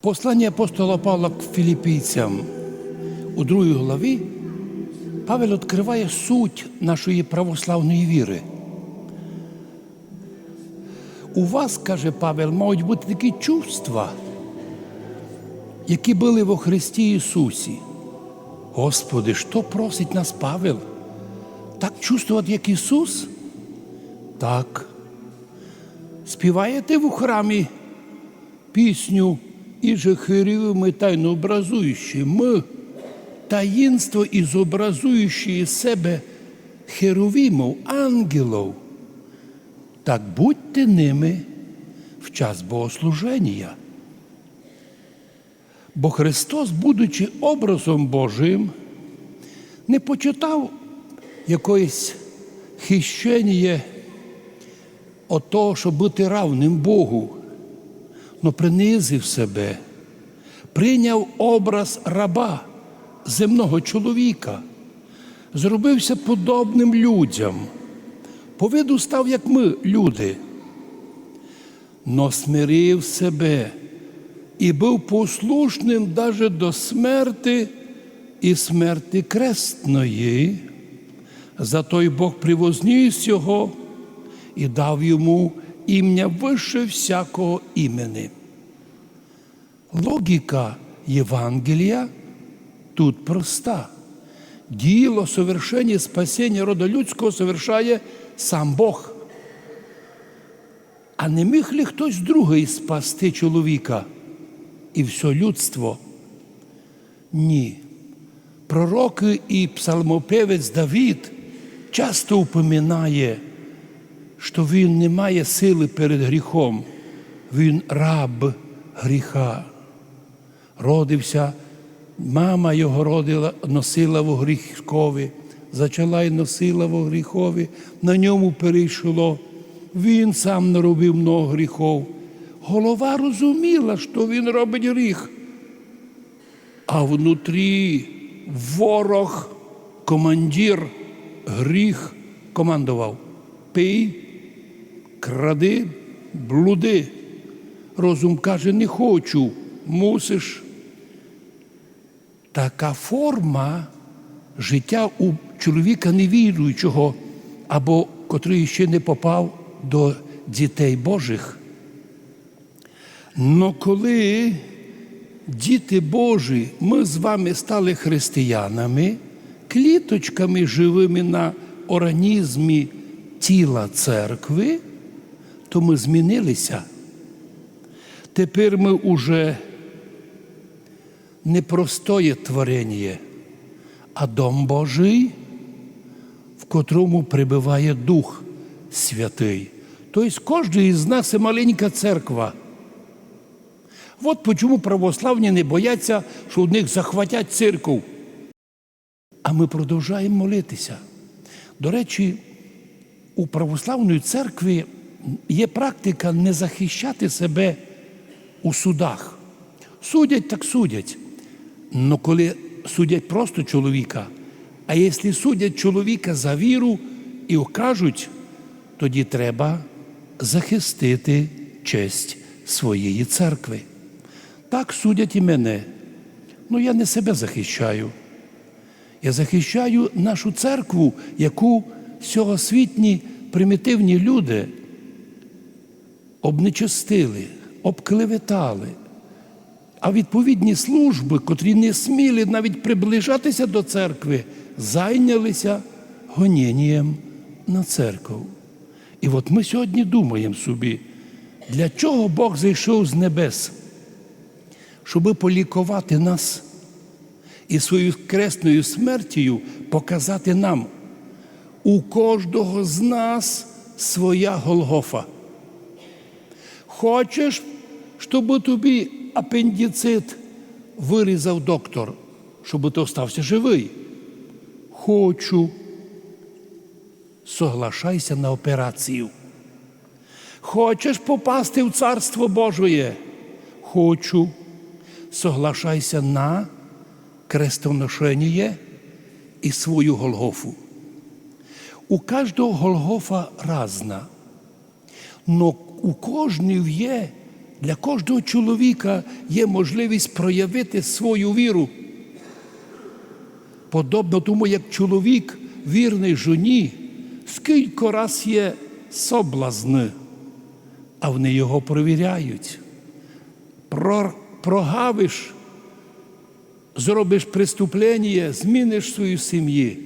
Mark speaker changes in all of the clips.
Speaker 1: Послання апостола Павла к філіпійцям у другій главі Павел відкриває суть нашої православної віри. У вас, каже Павел, мають бути такі чувства, які були во Христі Ісусі. Господи, що просить нас Павел? Так чувствувати, як Ісус? Так. Співаєте в храмі пісню херувими тайно образуючи ми, таїнство і зобразуючи себе херувімов, ангелов, так будьте ними в час богослуження. Бо Христос, будучи образом Божим, не почитав якоїсь хищення от того, щоб бути равним Богу, но принизив себе, прийняв образ раба, земного чоловіка, зробився подобним людям, по виду став, як ми, люди, но смирив себе і був послушним даже до смерти і смерти крестної. Зато й Бог привозніс його і дав йому ім'я вище всякого імени. Логіка Євангелія тут проста. Діло совершення спасіння роду людського совершає сам Бог. А не міг ли хтось другий спасти чоловіка і все людство? Ні. Пророки і псалмопевець Давід часто упоминає, що він не має сили перед гріхом, він раб гріха. Родився, мама його родила, носила во гріхові, зачала й носила во гріхові, на ньому перейшло. Він сам наробив много гріхов. Голова розуміла, що він робить гріх. А внутрі ворог, командир, гріх командував. Пий, кради, блуди. Розум каже, не хочу, мусиш. Така форма життя у чоловіка невіруючого, або котрий ще не попав до дітей Божих. Но коли діти Божі, ми з вами стали християнами, кліточками живими на організмі тіла церкви, то ми змінилися. Тепер ми уже не простое творення, а дом Божий, в котрому прибиває Дух Святий. Тобто кожен із нас це маленька церква. От чому православні не бояться, що у них захватять церкву. А ми продовжуємо молитися. До речі, у православної церкві є практика не захищати себе у судах. Судять, так судять. Но коли судять просто чоловіка, а якщо судять чоловіка за віру і окажуть, тоді треба захистити честь своєї церкви. Так судять і мене. Ну я не себе захищаю. Я захищаю нашу церкву, яку сьогосвітні примітивні люди обнечестили, обклеветали. А відповідні служби, котрі не сміли навіть приближатися до церкви, зайнялися гонінням на церкву. І от ми сьогодні думаємо собі, для чого Бог зайшов з небес, щоби полікувати нас і своєю кресною смертю показати нам, у кожного з нас своя Голгофа. Хочеш, щоб тобі апендицит вирізав доктор, щоб ти остався живий? Хочу. Соглашайся на операцію. Хочеш попасти в Царство Божє? Хочу. Соглашайся на крестоношення і свою Голгофу. У кожного Голгофа разна, но у кожній є Для кожного чоловіка є можливість проявити свою віру. Подобно тому, як чоловік вірний жоні, скільки раз є соблазни, а вони його провіряють. Прогавиш, зробиш преступлення, зміниш свою сім'ю,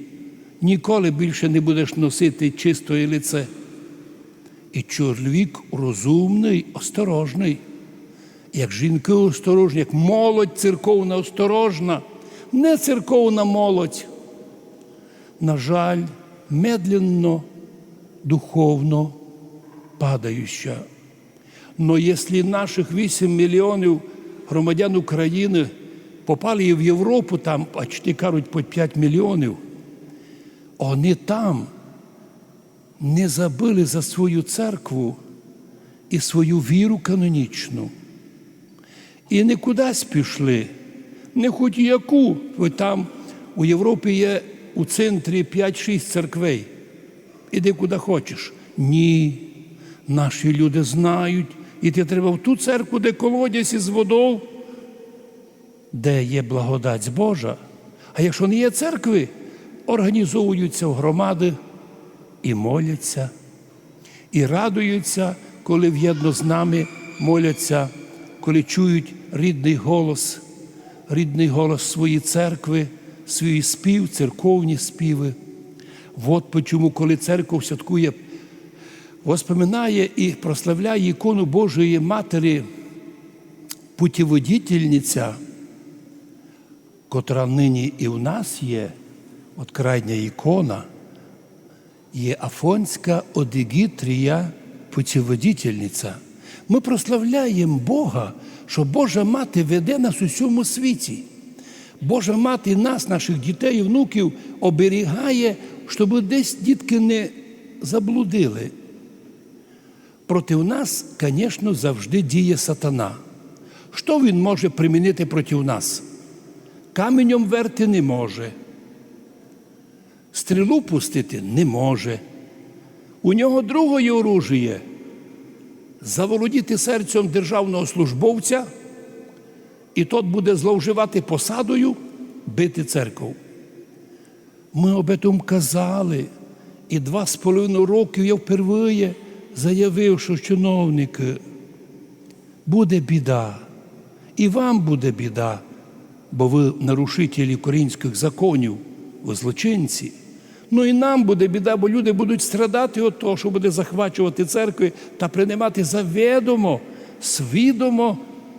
Speaker 1: ніколи більше не будеш носити чистої лице. І чоловік розумний, осторожний, як жінки осторожні, як молодь церковна осторожна, не церковна молодь. На жаль, медленно, духовно падающа. Но якщо наших 8 мільйонів громадян України попали в Європу, там почти кажуть по 5 мільйонів, вони там не забили за свою церкву і свою віру канонічну. І не кудись пішли, не хоч яку. Ви там у Європі є у центрі 5-6 церквей. Іди куди хочеш. Ні. Наші люди знають, іти треба в ту церкву, де колодязь із водою, де є благодать Божа. А якщо не є церкви, організовуються в громади і моляться, і радуються, коли в'єдно з нами моляться, коли чують рідний голос, рідний голос своєї церкви, свій спів, церковні співи. От чому, коли церква святкує, воспоминає і прославляє ікону Божої Матері, путіводітельниця, котра нині і в нас є, от крайня ікона, є Афонська Одегітрія путіводітельниця. Ми прославляємо Бога, що Божа мати веде нас у всьому світі. Божа мати нас, наших дітей і внуків, оберігає, щоб десь дітки не заблудили. Проти нас, звісно, завжди діє сатана. Що він може примінити проти нас? Каменем верти не може, стрілу пустити не може. У нього другое оружіє заволодіти серцем державного службовця, і тот буде зловживати посадою, бити церкву. Ми об этом казали, і два з половиною років я впервые заявив, що чиновники, буде біда, і вам буде біда, бо ви нарушителі українських законів, ви злочинці. Ну і нам буде біда, бо люди будуть страдати від того, що буде захвачувати церкви та приймати завідомо, свідомо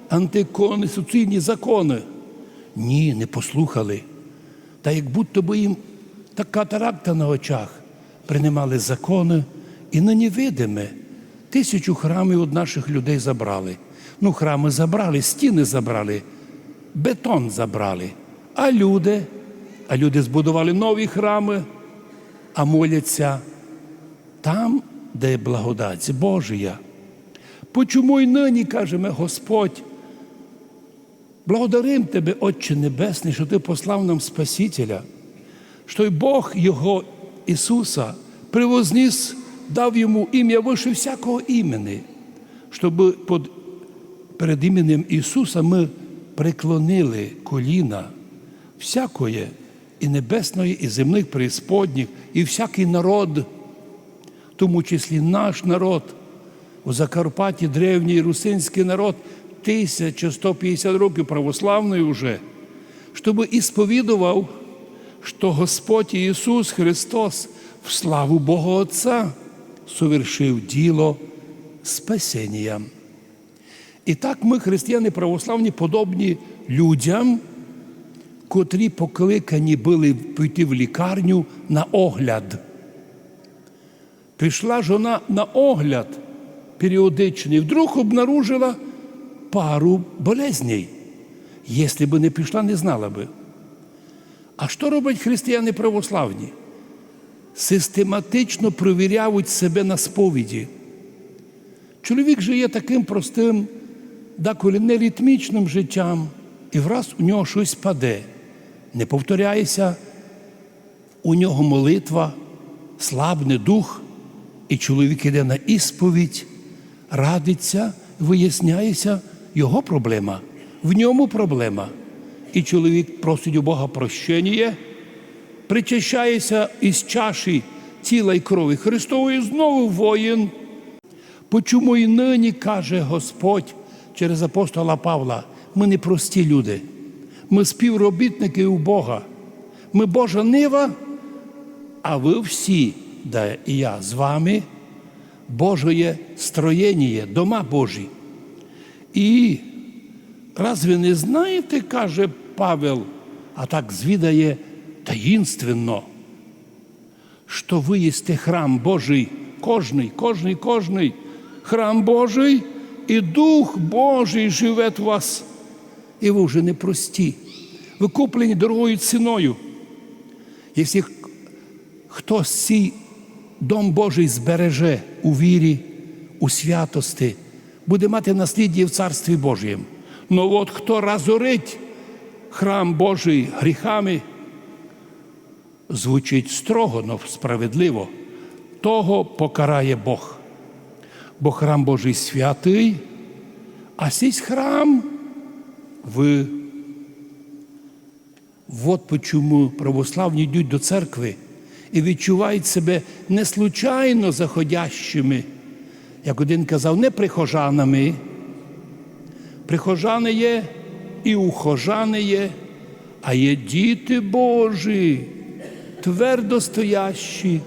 Speaker 1: антиконституційні закони. Ні, не послухали. Та як будто би їм та катаракта на очах приймали закони і на невидиме тисячу храмів від наших людей забрали. Ну, храми забрали, стіни забрали, бетон забрали. А люди, а люди збудували нові храми, а моляться там, де благодать Божія. Почому й нині, кажемо, Господь, благодарим Тебе, Отче Небесний, що Ти послав нам Спасителя, що й Бог Його Ісуса привозніс, дав йому ім'я вище всякого імені, щоб перед іменем Ісуса ми преклонили коліна всякої і небесної, і земних преісподніх, і всякий народ, в тому числі наш народ, у Закарпатті древній русинський народ, 1150 років православний уже, щоб ісповідував, що Господь Ісус Христос в славу Бога Отця совершив діло спасіння. І так ми, християни православні, подобні людям, котрі покликані були піти в лікарню на огляд. Пішла жона на огляд періодичний, вдруг обнаружила пару болезней. Якщо б не пішла, не знала би. А що роблять християни православні? Систематично провіряють себе на сповіді. Чоловік живе таким простим, деколи неритмічним життям, і враз у нього щось паде. Не повторяється, у нього молитва, слабне дух, і чоловік іде на ісповідь, радиться виясняється його проблема, в ньому проблема. І чоловік просить у Бога прощення, причащається із чаші тіла й крові Христової знову воїн. Почому і нині каже Господь через апостола Павла, ми не прості люди, ми співробітники у Бога, ми Божа нива, а ви всі, да і я з вами, Божоє строєння, дома Божі. І разве не знаєте, каже Павел, а так звідає таїнственно, що ви єсте храм Божий, кожний, кожний, кожний храм Божий, і Дух Божий живе в вас. І ви вже не прості. Ви куплені дорогою ціною. Якщо хто цей дом Божий збереже у вірі, у святості, буде мати насліддя в Царстві Божієм. Ну от хто разорить храм Божий гріхами, звучить строго, но справедливо, того покарає Бог. Бо храм Божий святий, а сій храм ви. От почому православні йдуть до церкви і відчувають себе не случайно заходящими, як один казав, не прихожанами. Прихожани є і ухожани є, а є діти Божі, твердо стоящі,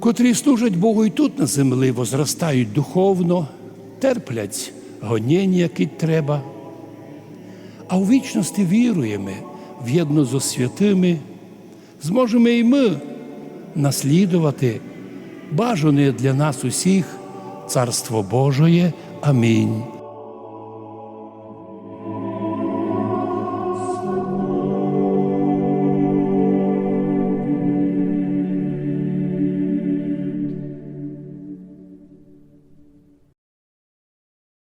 Speaker 1: котрі служать Богу і тут на землі, возростають духовно, терплять гоніння, які треба. А у вічності віруємо в'єдно зо святими, зможемо і ми наслідувати бажане для нас усіх Царство Божоє. Амінь.